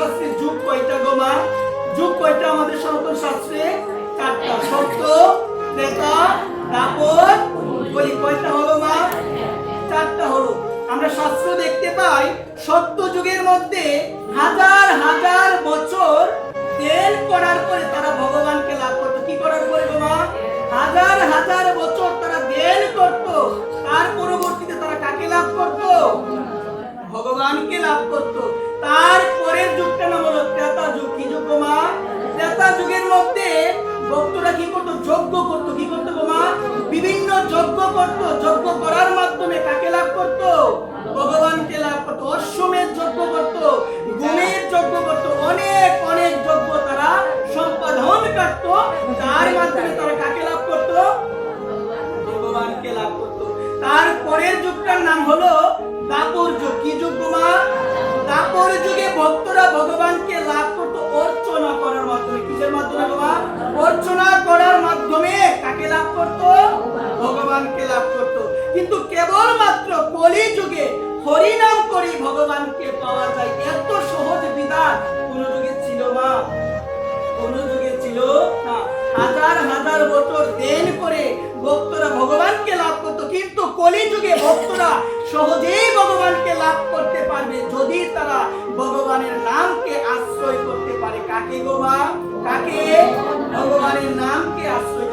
শাস্ত্রে যুগ কয়টা গো মা? যুগ কয়টা আমাদের সনাতন শাস্ত্রে? চারটা। সত্য ত্রেতা, দাপর, বলি কয়টা হলো মা? চারটা হলো। আমরা শাস্ত্র দেখতে পাই সত্য যুগের মধ্যে হাজার হাজার বছর তেল করার পরে তারা ভগবানকে লাভ করতো। কি করার পরে গো মা? হাজার হাজার বছর তারা দেন করত। তার পরবর্তীতে তারা কাকে লাভ করত? ভগবানকে লাভ করত। মধ্যে ভক্তরা কি করতো? যজ্ঞ করতো। কি করতো মা? বিভিন্ন যজ্ঞ করতো। যজ্ঞ করার মাধ্যমে কাকে লাভ করতো? ভগবানকে লাভ করতো। অশ্বমেধ যজ্ঞ করতো, গুণের যজ্ঞ করতো। অনেক অনেক যজ্ঞ তারা সম্পাদন করত। তার মাধ্যমে তারা কাকে লাভ করতো? ভগবানকে লাভ করতো। তার পরের যুগটার নাম হলো দাপর যুগ। কি যুগ মা? দাপর যুগে ভক্তরা ভগবানকে লাভ করতো? ভগবানকে লাভ করতো। কিন্তু কেবলমাত্র কলি যুগে হরিনাম করি ভগবানকে পাওয়া যায়। এত সহজ বিধান কোন যুগে ছিল মা কোন যুগে ছিল না। হাজার হাজার বছর দেন করে ভক্তরা ভগবানকে লাভ করতো। কিন্তু কলি যুগে ভক্তরা সহজেই ভগবানকে লাভ করতে পারবে যদি তারা ভগবানের নামকে আশ্রয় করতে পারে। কাকে গো মা? কাকে? ভগবানের নামকে আশ্রয়